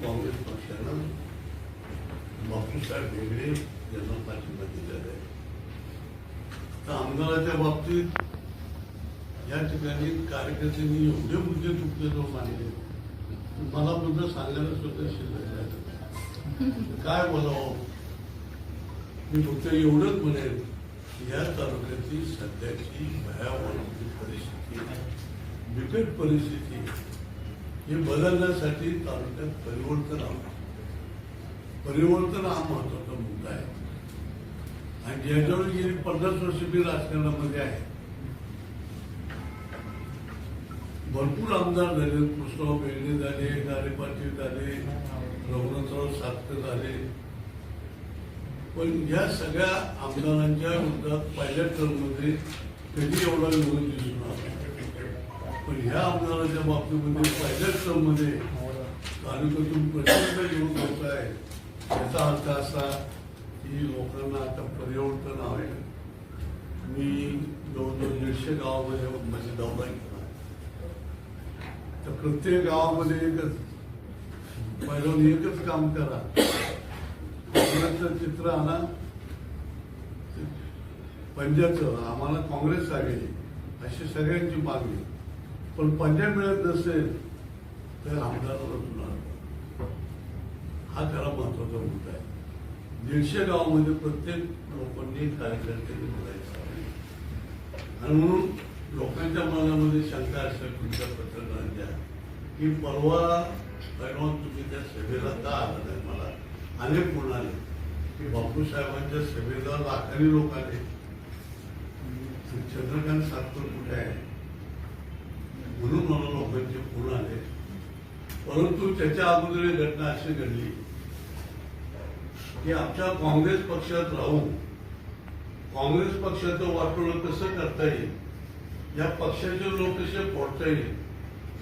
काँग्रेस पक्षानं बापूसाहेब भेगडे यांना पाठिंबा दिलेला आहे आमदाराच्या बाबतीत या ठिकाणी कार्यकर्ते मी एवढे मुद्दे चुकलेलो मानले मला मुद्दा सांगायला सुद्धा शिल्लक काय बोलावं मी फक्त एवढंच म्हणेन या तालुक्याची सध्याची भयावह परिस्थिती बिकट परिस्थिती हे बदलण्यासाठी तालुक्यात परिवर्तन हवं परिवर्तन हा महत्त्वाचा मुद्दा आहे. आणि ज्याच्यावर गेली पन्नास वर्ष मी राजकारणामध्ये आहे. भरपूर आमदार झाले कृष्णराव बेगडे झाले गारे पाटील झाले रघुनाथराव सातकर झाले. पण या सगळ्या आमदारांच्या विरोधात पहिल्या टर्ममध्ये कधी एवढा विरोध दिसून आला? पण ह्या आमदाराच्या बाबतीमध्ये पहिल्याच टर्ममध्ये तालुक्यातून प्रचंड विरोध होत आहे याचा अर्थ असा की लोकांना आता परिवर्तन आहे. मी जवळजवळ दीडशे गावामध्ये माझे दौरा केला. तर प्रत्येक गावामध्ये एकच पहिलं एकच काम करा. काँग्रेसचं चित्र आणा. पंजाबचं आम्हाला काँग्रेस हवी अशी सगळ्यांची मागणी. पण पंजाब मिळत नसेल तर आमदार होणार हा खरा महत्त्वाचा मुद्दा आहे. दीडशे गावामध्ये प्रत्येक लोकांनी कार्यकर्त्यांनी बोलायचं आणि म्हणून लोकांच्या मनामध्ये शंका अशा तुमच्या पत्रकारांच्या. की परवा परवा तुम्ही त्या सभेला का आला नाही मला? अनेक म्हणाले की बापूसाहेबांच्या सभेला लाखांनी लोक आले. चंद्रकांत सातपूर कुठे आहे म्हणून मला लोकांचे फोन आले. परंतु त्याच्या अगोदर एक घटना अशी घडली की आमच्या काँग्रेस पक्षात राहून काँग्रेस पक्षाचं वाटोळं कसं करता येईल या पक्षाचे लोक कसे फोडता येईल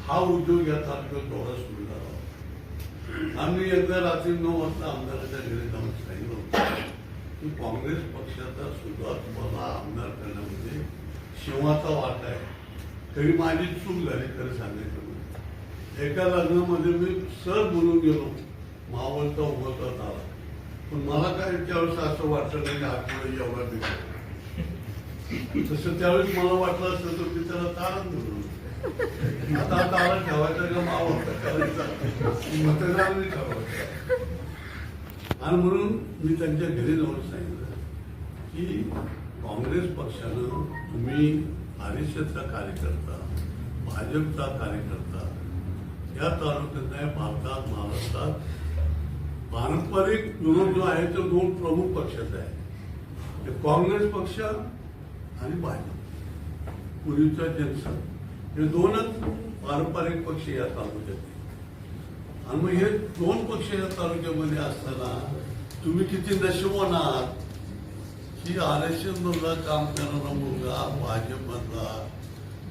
हा उद्योग या तालुक्यात थोडा सुरू झाला. आम्ही एकदा रात्री नऊ वाजता आमदाराच्या घरी जाऊन सांगितलं होतं की काँग्रेस पक्षाचा सुद्धा तुम्हाला आमदार करण्यामध्ये शिवाचा वाटा आहे. तरी माझी चूक झाली खरं सांगायचं म्हणजे. एका लग्नामध्ये मी सर बोलून गेलो मावळता उभा आला पण मला काय त्यावेळेस असं वाटलं नाही की आठवडे एवढा बिघडला. तसं त्यावेळेस मला वाटलं असतं तर मी त्याला तारण बोललो आता तारण ठेवायचं का मावळता करायचा मतदार नाही ठरवायचं आणि म्हणून मी त्यांच्या घरी जाऊन सांगितलं की काँग्रेस पक्षानं तुम्ही आरएसएसचा कार्यकर्ता भाजपचा कार्यकर्ता या तालुक्यात नाही भारतात महाराष्ट्रात पारंपरिक विरोध जो आहे तो दोन प्रमुख पक्षाचा आहे. ते काँग्रेस पक्ष आणि भाजप. पूर्वीचा जनसंघ. हे दोनच पारंपरिक पक्ष या तालुक्यात आणि मग हे दोन पक्ष या तालुक्यामध्ये असताना तुम्ही किती नशिबवान आहात? की आर एस एस मधला काम करणारा मुलगा भाजपमधला.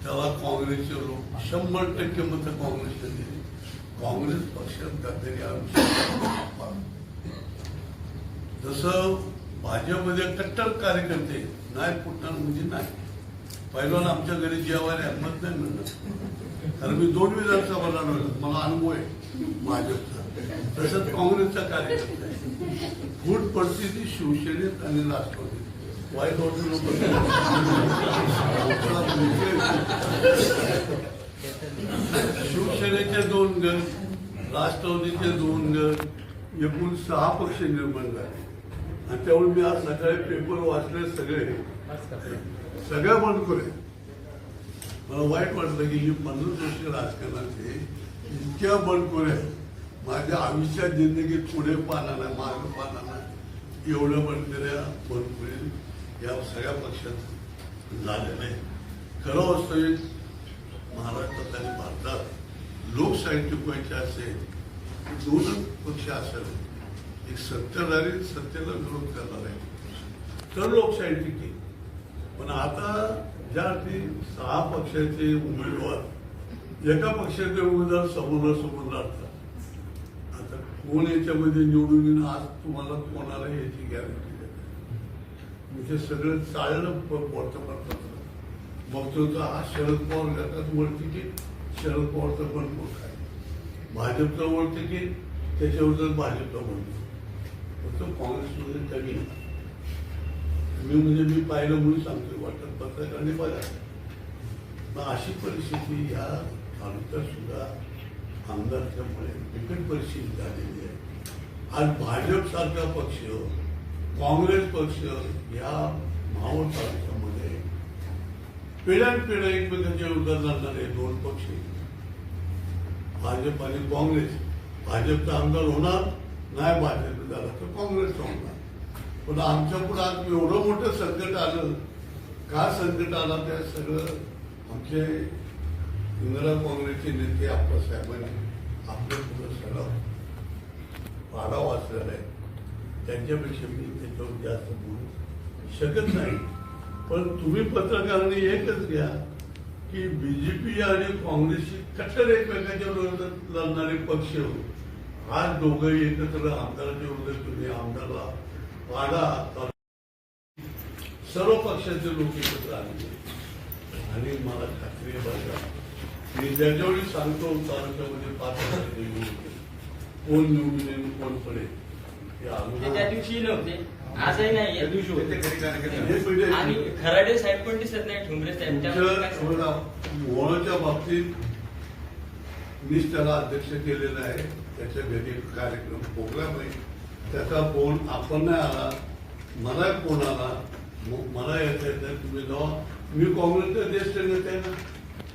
त्याला काँग्रेसचे लोक शंभर टक्के मत काँग्रेसचे दिली. काँग्रेस पक्षात काहीतरी आयुष्य जसं भाजपमध्ये कट्टर कार्यकर्ते नाही फुटणार म्हणजे नाही. पहिल्याला आमच्या घरी जेवायला हिंमत नाही मिळणार कारण मी दोन विधानसभा लढवलं मला अनुभव आहे भाजपचा. तसंच काँग्रेसचा कार्यकर्ता आहे. फूट पडते ती शिवसेनेत आणि राष्ट्रवादीत. वाईट वाटू नको. शिवसेनेचे दोन गट राष्ट्रवादीचे दोन गट एकूण सहा पक्ष निर्माण झाले. आणि त्यामुळे मी आज सकाळी पेपर वाचले सगळे. सगळ्या बंद करूया. मला वाईट वाटलं की ही पन्नास वर्ष राजकारणाचे इतक्या बंद करूया. माझ्या आयुष्यात जिंदगीत पुढे पाहणार नाही मार्ग पाहणार नाही. एवढं बंद करूया बंद करेल या सगळ्या पक्षात झाल्याने खरं वास्तविक महाराष्ट्रात आणि भारतात लोकशाहीचे टिकवायची असेल दोन पक्ष असावे एक सत्ताधारी सत्तेला विरोध करणार आहे तर लोकशाही टिकेल. पण आता ज्या अर्थी सहा पक्षाचे उमेदवार एका पक्षाचे उमेदवार समोरासमोर लढतात आता कोण याच्यामध्ये निवडून येईल आज तुम्हाला कोणाला याची गॅरंटी? म्हणजे सगळं चाललं वर्तमानपत्र बघतो तर हा शरद पवार गटात म्हणते की शरद पवारचा पण मुख आहे भाजपचं वळते की त्याच्यावर तर भाजपचा म्हणतो फक्त काँग्रेसमध्ये कमी मी म्हणजे मी पाहिलं म्हणून सांगतो वाटत पत्रकारांनी बघा. मग अशी परिस्थिती ह्या तालुक्यात सुद्धा आमदारच्यामुळे बिकट परिस्थिती झालेली आहे. आज भाजप सारखा पक्ष काँग्रेस पक्ष या मावळ तालुक्यामध्ये पिढ्यान पिढ्या एकमेकांच्या विरोधात लढणारे दोन पक्ष. भाजप आणि काँग्रेस. भाजपचा आमदार होणार नाही भाजप झाला तर काँग्रेसचा होणार. पण आमच्या पुढे आज एवढं मोठं संकट आलं का संकट आला त्या सगळं आमचे इंदिरा काँग्रेसचे नेते आप्पासाहेबांनी आपल्या पुढं सगळं पाडा वाचलेला आहे. त्यांच्यापेक्षा मी त्याच्यावर जास्त बोलू शकत नाही. पण तुम्ही पत्रकारांनी एकच घ्या की बीजेपी आणि काँग्रेसची कट्टर एकमेकांच्या विरोधात लढणारे पक्ष हो. आज दोघंही एकत्र आमदाराच्या विरोधात तुम्ही आमदारला वाडा सर्व पक्षाचे लोक एकत्र आले आणि मला खात्री आहे बघा मी ज्याच्यावेळी सांगतो तालुक्यामध्ये पाच हजार कोण निवडून येईल कोण पडेल? ते त्या अनुभव दिवशी नव्हते आजही नाही हे पिढी- आणि खराडे साहेब पण दिसत नाही ठुमरे साहेब. मोहळच्या बाबतीत मीच त्याला अध्यक्ष केलेलं आहे. त्याच्या घरी कार्यक्रम प्रोग्राम आहे. त्याचा फोन आपण नाही आला. मला फोन आला. मग मला येता येतं तुम्ही जावा. मी काँग्रेसचा ज्येष्ठ नेते आहे ना.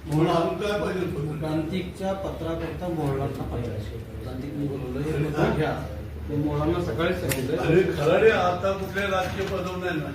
म्हणून अजून काय पाहिजे? पत्रकार? प्रांतिकच्या पत्राकरता मोहळांना पाहिजे. प्रांतिक बोलवलं घ्या. ते मोहळांना सकाळी सांगितलं. अरे खराडे आता कुठल्या राजकीय पदव नाही ना.